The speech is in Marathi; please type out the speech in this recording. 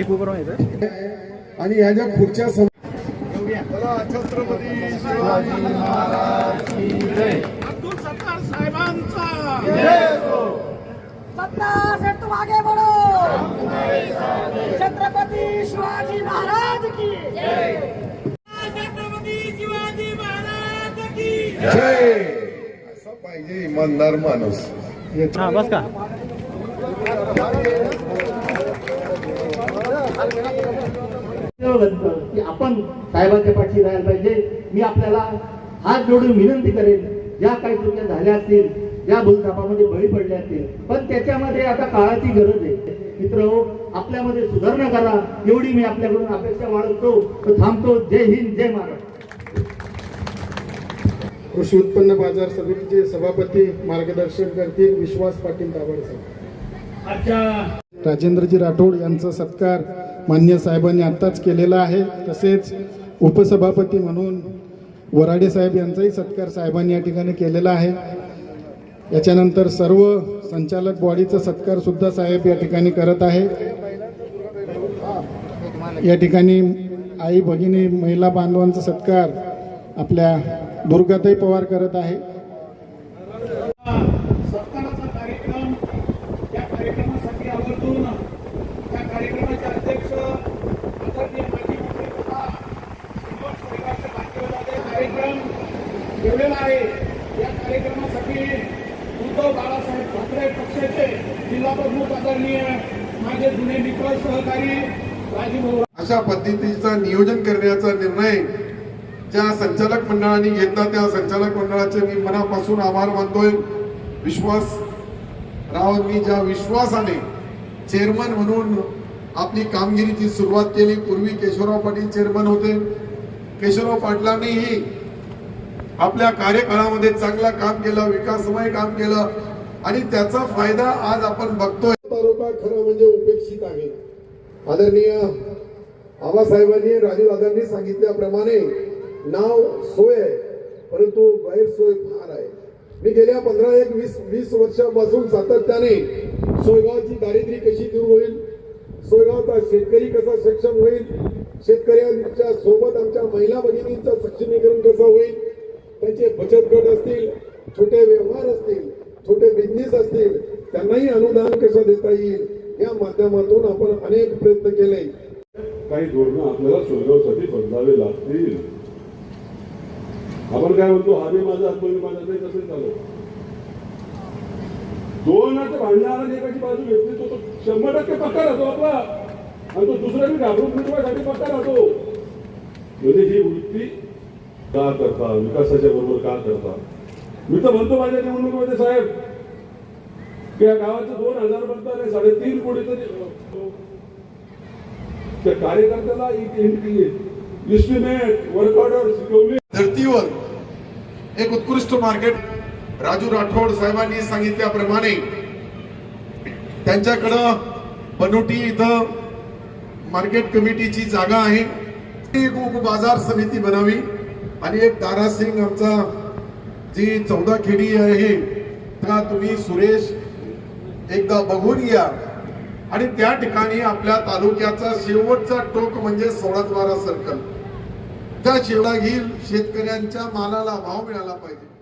एक उभं राहून आणि ह्या ज्या खुर्च्या छत्रपती शिवाजी अब्दुल सत्तार साहेबांचा सत्ता से तुम आगे बढ़ो छत्रपति शिवाजी महाराज की छत्रपती शिवाजी महाराज की जय! असा पाहिजे इमानदार माणूस. हां बस का? की आपण साहेबांच्या पाठी राहायला पाहिजे. मी आपल्याला हात जोडून विनंती करेन ज्या काही चुक्या झाल्या असतील ज्या भूलथापामध्ये बळी पडले असतील पण त्याच्यामध्ये आता काळाची गरज आहे. मित्र आपल्यामध्ये सुधारणा करा. एवढी मी आपल्याकडून अपेक्षा वाढवतो तो थांबतो. जय हिंद जय महाराष्ट्र. कृषी उत्पन्न बाजार समितीचे सभापती मार्गदर्शन करतील विश्वास पाटील दाभाडे साहेब. राजेंद्रजी राठोड यांचा सत्कार मान्य साहेबांनी आत्ताच केलेला आहे. तसेच उपसभापती म्हणून वराडे साहेब यांचाही सत्कार साहेबांनी या ठिकाणी केलेला आहे. याच्यानंतर सर्व संचालक बॉडीचा सत्कार सुद्धा साहेब या ठिकाणी करत आहे. या ठिकाणी आई भगिनी महिला बांधवांचा सत्कार आपल्या दुर्गाताई पवार करत आहे. उद्धव बाळासाहेब ठाकरे पक्षाचे जिल्हा प्रमुख आदरणीय माझे जुने मित्र सहकारी राजीभाऊ अशा पद्धतीचा नियोजन करण्याचा निर्णय ज्या संचालक मंडळाने घेतला त्या संचालक मंडळाचे मी मनापासून आभार मानतोय. विश्वास रावांनी ज्या विश्वासाने चेअरमन म्हणून आपली कामगिरीची सुरुवात केली पूर्वी केशवराव पाटील चेअरमन होते. केशवराव पाटलांनीही आपल्या कार्यकाळामध्ये चांगला काम केलं विकासमय काम केलं आणि त्याचा फायदा आज आपण बघतोय. तालुका खरं म्हणजे उपेक्षित आहे. आदरणीय आबासाहेबांनी राजूदादांनी सांगितल्याप्रमाणे नाव सोय आहे परंतु गैरसोय फार आहे. मी गेल्या पंधरा एक वीस वीस वर्षापासून सातत्याने सोयगावची दारिद्र्य कशी दूर होईल सोयगावचा शेतकरी कसा सक्षम होईल शेतकऱ्यांच्या सोबत आमच्या महिला भगिनींचं सक्षमीकरण कसं होईल त्यांचे बचत गट असतील छोटे व्यवहार असतील छोटे बिझनेस असतील त्यांनाही अनुदान कसं देता येईल? या माध्यमातून आपण अनेक प्रयत्न केले. काही धोरणं आपल्याला सोयगावसाठी बदलावे लागतील. आपण काय म्हणतो? हा मी माझा आत्मवी माझा नाही तसं चालू. दोन आता भांडणारा एकाची बाजू घेतली तो तो शंभर टक्के पक्का राहतो आपला. आणि तो दुसरा बी घाबरून मिटवायसाठी पक्का राहतो. म्हणजे ही वृत्ती का करता विकासाच्या बरोबर का करता. मी तर म्हणतो माझ्या निवडणुकीमध्ये साहेब की या गावाचं दोन हजार म्हणतात साडेतीन कोटी तरी त्या कार्यकर्त्याला इस्टिमेट वर्क ऑर्डर शिकवली. धर्तीवर एक उत्कृष्ट मार्केट राजू राठोड साहेबांनी सांगितल्याप्रमाणे त्यांच्याकडं बनोटी इथं मार्केट कमिटीची जागा आहे. एक उप बाजार समिती बनावी. आणि एक दारासिंग आमचा जी चौदा खेडी आहे त्या तुम्ही सुरेश एकदा बघून या. आणि त्या ठिकाणी आपल्या तालुक्याचा शेवटचा टोक म्हणजे सोळाद्वारा सर्कल. त्या शेवडा घेईल शेतकऱ्यांच्या मालाला भाव मिळाला पाहिजे.